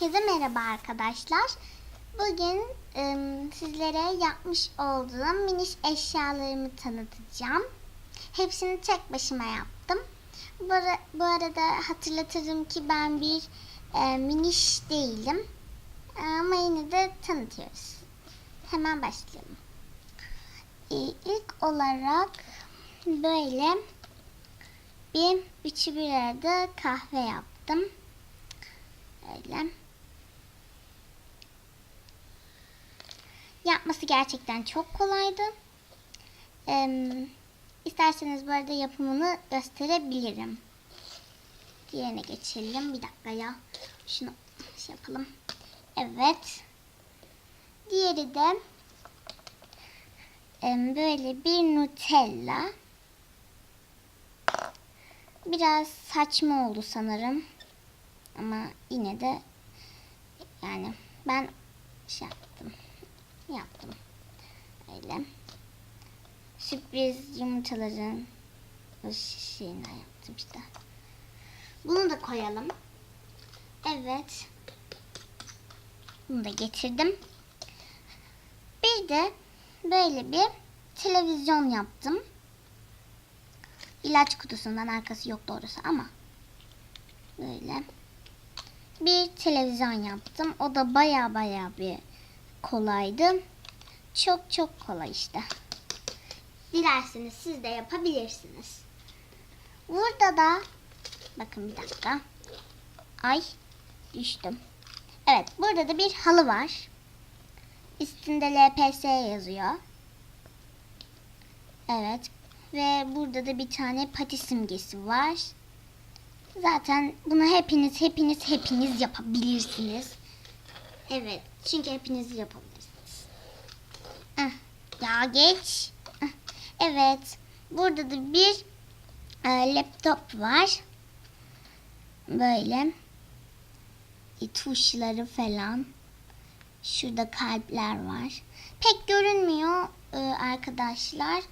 Herkese merhaba arkadaşlar. Bugün ım, sizlere yapmış olduğum miniş eşyalarımı tanıtacağım. Hepsini tek başıma yaptım. Bu, ara- bu arada hatırlatırım ki ben bir e, miniş değilim. E, Ama yine de tanıtıyoruz. Hemen başlayalım. E, ilk olarak böyle bir üçü bir arada kahve yaptım. Öyle. Yapması gerçekten çok kolaydı. Ee, isterseniz bu arada yapımını gösterebilirim. Diğerine geçelim. Bir dakika ya. Şunu şey yapalım. Evet. Diğeri de em, böyle bir Nutella. Biraz saçma oldu sanırım. Ama yine de yani ben şey yaptım. Öyle. Sürpriz yumurtaların şeyinden yaptım işte. Bunu da koyalım. Evet. Bunu da getirdim. Bir de böyle bir televizyon yaptım. İlaç kutusundan arkası yok doğrusu ama böyle bir televizyon yaptım. O da baya baya bir kolaydı. Çok çok kolay işte. Dilerseniz siz de yapabilirsiniz. Burada da bakın bir dakika. Ay düştüm. Evet burada da bir halı var. Üstünde LPS yazıyor. Evet ve burada da bir tane pati simgesi var. Zaten bunu hepiniz hepiniz hepiniz yapabilirsiniz. Evet. Çünkü hepiniz yapabilirsiniz. Ah, ya geç. Ah, evet. Burada da bir e, laptop var. Böyle. E, tuşları falan. Şurada kalpler var. Pek görünmüyor e, arkadaşlar.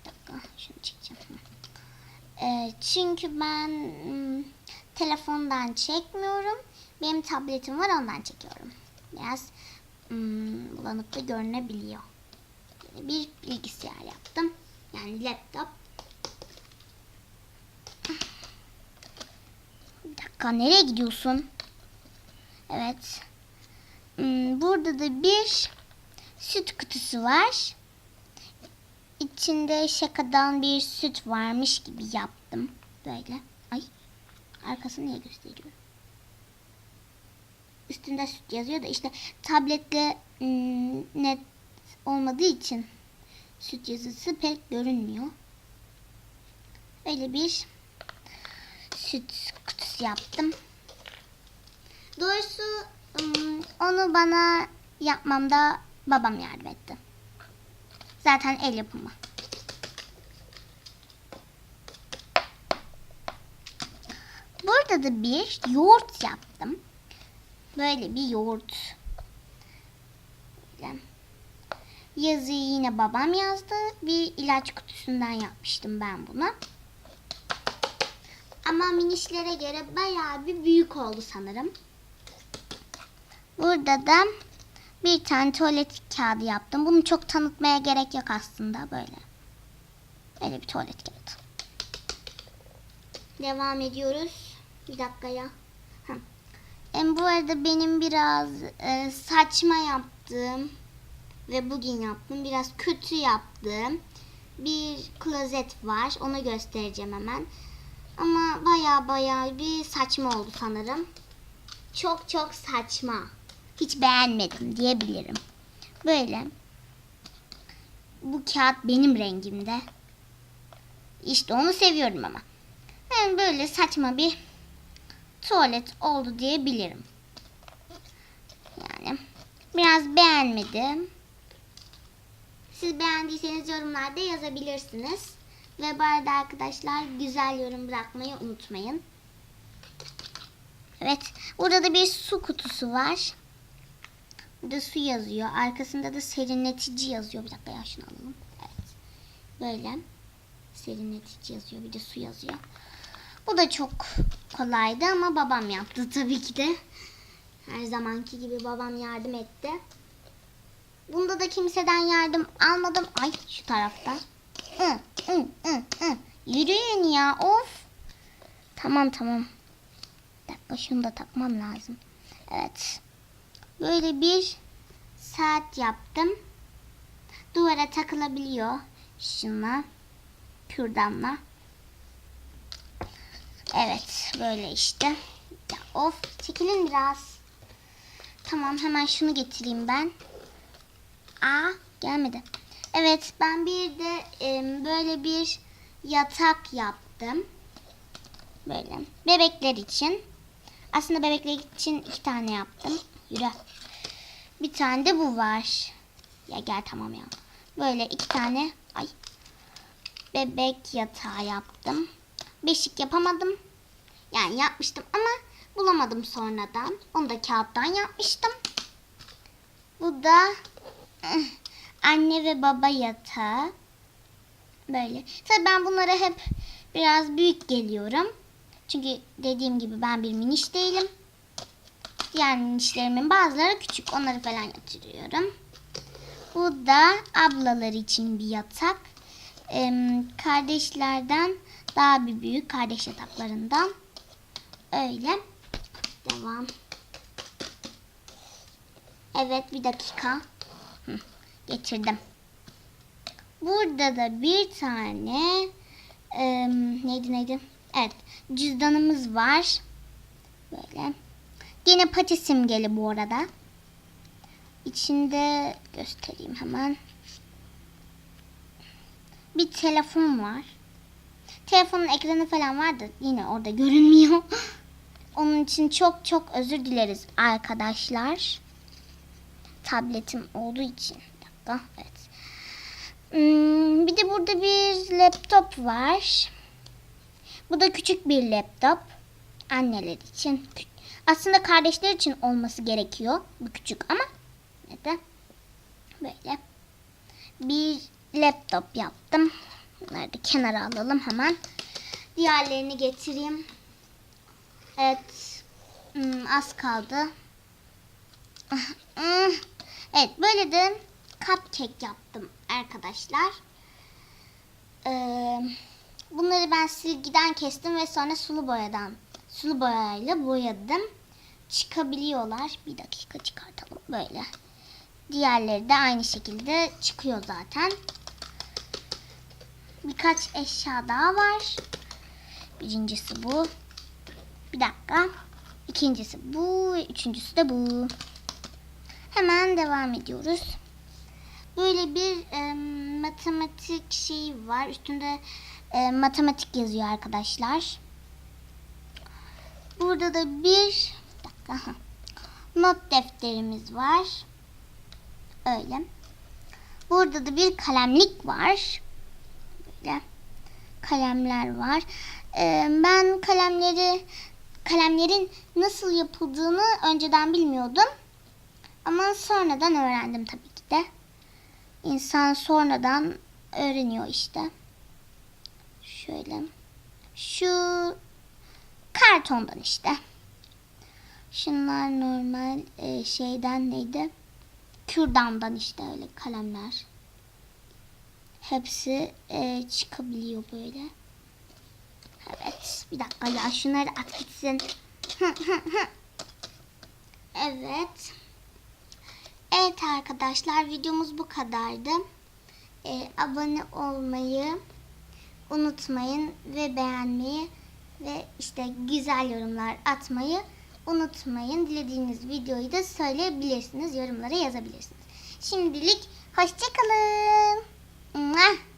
Bir dakika şunu çekeceğim. E, çünkü ben mm, telefondan çekmiyorum. Benim tabletim var ondan çekiyorum. Biraz mm, bulanıklı görünebiliyor. Bir bilgisayar yaptım. Yani laptop. Bir dakika nereye gidiyorsun? Evet. Hmm, Burada da bir süt kutusu var. İçinde şakadan bir süt varmış gibi yaptım. Böyle. Ay. Arkasını niye gösteriyorum? Üstünde süt yazıyor da işte tabletle hmm, net olmadığı için süt yazısı pek görünmüyor. Öyle bir süt kutusu yaptım. Doğrusu hmm, onu bana yapmamda babam yardım etti. Zaten el yapımı. Burada da bir yoğurt yaptım. Böyle bir yoğurt. Yazıyı yine babam yazdı. Bir ilaç kutusundan yapmıştım ben bunu. Ama minişlere göre bayağı bir büyük oldu sanırım. Burada da bir tane tuvalet kağıdı yaptım. Bunu çok tanıtmaya gerek yok aslında böyle. Böyle bir tuvalet kağıdı. Devam ediyoruz. Bir dakika Em, bu arada benim biraz e, saçma yaptığım ve bugün yaptım. Biraz kötü yaptığım bir klozet var. Onu göstereceğim hemen. Ama baya baya bir saçma oldu sanırım. Çok çok saçma. Hiç beğenmedim diyebilirim. Böyle. Bu kağıt benim rengimde. İşte onu seviyorum ama. Yani böyle saçma bir tuvalet oldu diyebilirim. Yani biraz beğenmedim. Siz beğendiyseniz yorumlarda yazabilirsiniz. Ve bu arada arkadaşlar güzel yorum bırakmayı unutmayın. Evet. Burada da bir su kutusu var. Burada su yazıyor. Arkasında da serinletici yazıyor. Bir dakika ya şunu alalım. Evet. Böyle. Serinletici yazıyor. Bir de su yazıyor. Bu da çok kolaydı ama babam yaptı tabii ki de. Her zamanki gibi babam yardım etti. Bunda da kimseden yardım almadım. Ay şu tarafta. Hı, hı, hı, hı. Yürüyün ya of. Tamam tamam. Bir dakika şunu da takmam lazım. Evet. Böyle bir saat yaptım. Duvara takılabiliyor. Şunla. Kürdanla. Evet böyle işte. Ya of çekilin biraz. Tamam hemen şunu getireyim ben. Aa gelmedi. Evet ben bir de em, böyle bir yatak yaptım. Böyle bebekler için. Aslında bebekler için iki tane yaptım. Yürü. Bir tane de bu var. Ya gel tamam ya. Böyle iki tane ay bebek yatağı yaptım. Beşik yapamadım. Yani yapmıştım ama bulamadım sonradan. Onu da kağıttan yapmıştım. Bu da eh, anne ve baba yatağı. Böyle. Tabii ben bunlara hep biraz büyük geliyorum. Çünkü dediğim gibi ben bir miniş değilim. Diğer minişlerimin bazıları küçük. Onları falan yatırıyorum. Bu da ablalar için bir yatak. Em, kardeşlerden daha bir büyük kardeş yataklarından. Öyle. Devam. Evet bir dakika. Hı, getirdim. Burada da bir tane em, neydi neydi? Evet cüzdanımız var. Böyle. Yine pati simgeli bu arada. İçinde göstereyim hemen. Bir telefon var. Telefonun ekranı falan var da yine orada görünmüyor. Onun için çok çok özür dileriz arkadaşlar. Tabletim olduğu için. Bir dakika. Evet. Hmm, bir de burada bir laptop var. Bu da küçük bir laptop. Anneler için. Aslında kardeşler için olması gerekiyor. Bu küçük ama neden? Böyle bir laptop yaptım. Bunları da kenara alalım hemen. Diğerlerini getireyim. Evet. Hmm, az kaldı. Evet böyle de cupcake yaptım arkadaşlar. Ee, bunları ben silgiden kestim ve sonra sulu boyadan sulu boyayla boyadım. Çıkabiliyorlar. Bir dakika çıkartalım böyle. Diğerleri de aynı şekilde çıkıyor zaten. Birkaç eşya daha var. Birincisi bu. Bir dakika. İkincisi bu. Üçüncüsü de bu. Hemen devam ediyoruz. Böyle bir e, matematik şeyi var. Üstünde e, matematik yazıyor arkadaşlar. Burada da bir dakika. ha. Not defterimiz var. Öyle. Burada da bir kalemlik var. Böyle kalemler var. Ee, ben kalemleri kalemlerin nasıl yapıldığını önceden bilmiyordum. Ama sonradan öğrendim tabii ki de. İnsan sonradan öğreniyor işte. Şöyle. Şu kartondan işte. Şunlar normal e, şeyden neydi? Kürdandan işte öyle kalemler. Hepsi e, çıkabiliyor böyle. Evet. Bir dakika ya şunları at gitsin. evet. Evet arkadaşlar videomuz bu kadardı. E, abone olmayı unutmayın ve beğenmeyi ve işte güzel yorumlar atmayı unutmayın. Dilediğiniz videoyu da söyleyebilirsiniz. Yorumlara yazabilirsiniz. Şimdilik hoşçakalın. Mwah.